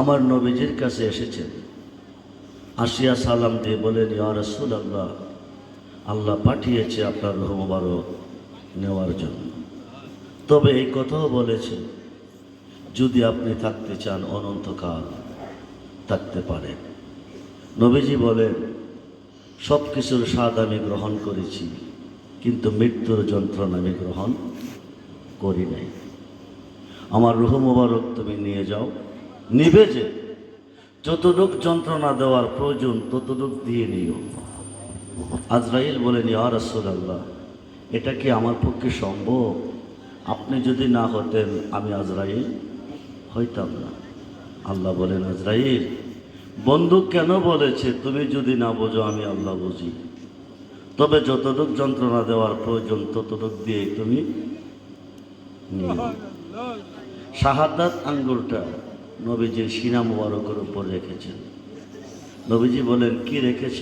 আমার নবীজির কাছে এসেছেন। আসিয়া সালাম দিয়ে বলেন, ইয়া রসুল আল্লাহ আল্লাহ পাঠিয়েছে আপনার রুহ মোবারক নেওয়ার জন্য। তবে এই কথাও বলেছে যদি আপনি থাকতে চান, অনন্তকাল থাকতে পারেন। নবীজি বলেন সব কিছুর স্বাদ আমি গ্রহণ করেছি, কিন্তু মৃত্যুর যন্ত্রণা আমি গ্রহণ করি নাই। আমার রুহ মোবারক তুমি নিয়ে যাও। নিবে যে, যতটুক যন্ত্রণা দেওয়ার প্রয়োজন ততটুক দিয়ে নিও। আজরাইল বলেন, ইয়া রাসূলুল্লাহ, এটা কি আমার পক্ষে সম্ভব? আপনি যদি না হতেন, আমি আজরাইল হইতাম না। আল্লাহ বলেন, আজরাইল বন্ধু কেন বলেছে? তুমি যদি না বোঝো, আমি আল্লাহ বুঝি। তবে যতটুক যন্ত্রণা দেওয়ার প্রয়োজন, ততটুক দিয়ে তুমি নিও। শাহাদাত আঙ্গুলটা নবীজির সিনা মুবারকের উপর রেখেছেন। নবীজি বলেন, কি রেখেছ?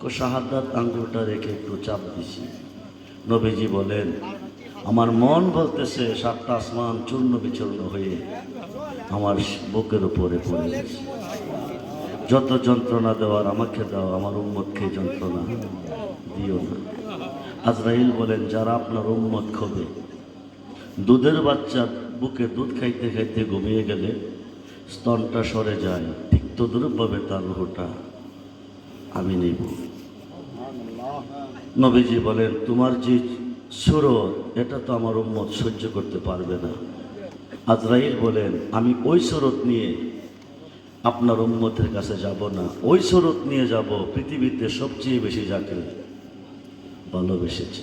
কো, শাহাদাত আঙ্গুলটা রেখে একটু চাপ দিছি। নবীজি বলেন, আমার মন বলতেছে, সাতটা আসমান চূর্ণ বিচূর্ণ হয়ে আমার বুকের উপরে পড়ে গেছে। যত যন্ত্রণা দেওয়ার আমাকে দাও, আমার উম্মতকে যন্ত্রণা দিও না। আজরাইল বলেন, যারা আপনার উম্মত খবে, দুধের বাচ্চা বুকে দুধ খাইতে খাইতে ঘুমিয়ে গেলে স্তনটা সরে যায়। ঠিক তদরূপভাবে তার রুহটা আমি নেব। নবীজি বলেন, তোমার যে সুরত, এটা তো আমার উম্মত সহ্য করতে পারবে না। আজরাইল বলেন, আমি ওই সুরত নিয়ে আপনার উম্মতের কাছে যাব না। ওই সুরত নিয়ে যাব পৃথিবীতে সবচেয়ে বেশি যাকে ভালোবেসেছি।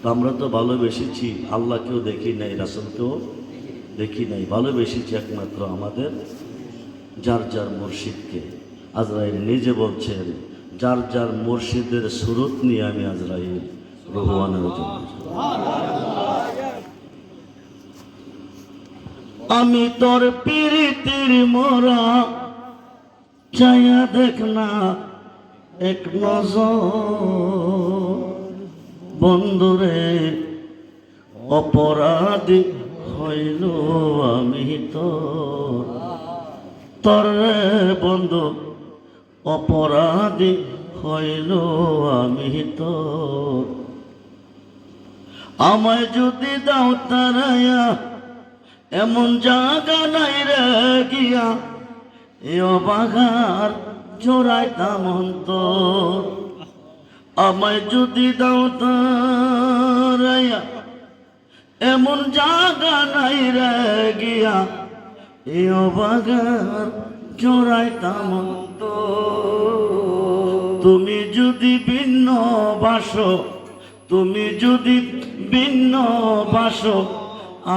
তো আমরা তো ভালোবেসেছি, আল্লাহকেও দেখি নাই, রাসুলকেও দেখি নাই। ভালোবেসেছি একমাত্র আমাদের যার যার মুর্শিদকে। আজরাইল নিজে বলছেন, যার যার মুর্শিদের সুরত নিয়ে আমি আজরাইল রহুয়ানের জন্য। আমি তোর পিরিতির মোরা চাইয়া দেখ না, এক নজর। বন্ধুরে, অপরাধী হইল আমি তোর তোর বন্ধু, অপরাধী হইল আমি তোর আমায় যদি দাও তারায়া, এমন জায়গা নাই রে গিয়া। এ অবাঘার জোড়াইতাম অন্তর। আমায় যদি দাও তারায়া এমন জাগা নাই রে গিয়া। এ অবাগার জোড়াইতাম তুমি যদি ভিন্ন বাস, তুমি যদি ভিন্ন বাস,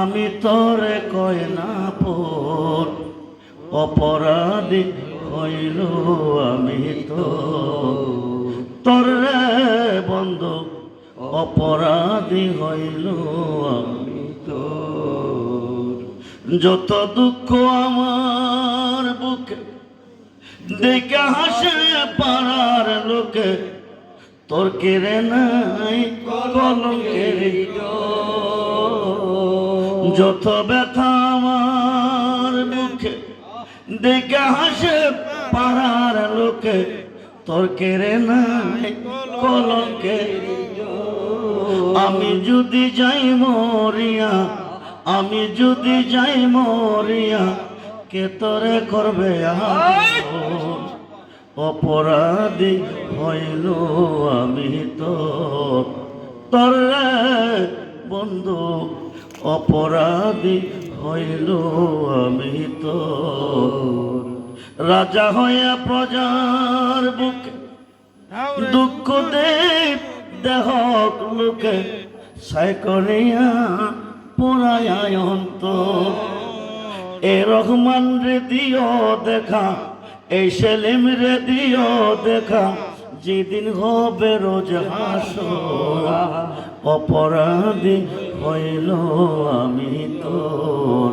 আমি তরে কয় না পর অপরাধী হইল আমি তো। তরে বন্ধু অপরাধী হইল আমি তো যত দুঃখ আমার বুকে, দেখে হাসে পাড়ার লোকে, তোর কেড়ে নাই কলঙ্কের যত ব্যথা আমার মুখে দেখে হাসে পাড়ার লোকে, তোর কেড়ে নাই কলঙ্কের আমি যদি যাই মরিয়া, আমি যদি যাই মরিয়া, কে তোরে করবে? অপরাধী হইল আমি তোর তোর বন্ধু, অপরাধী হইল আমি তোর রাজা হইয়া প্রজার বুকে দুঃখ দে দেহ লোকে সাইকরিয়া পুরায় অন্ত এ রহমান রে দিও দেখা এই সেলিম রে দিও দেখা, যেদিন হবে রোজ হাস অপরাধী হইল আমি তোর।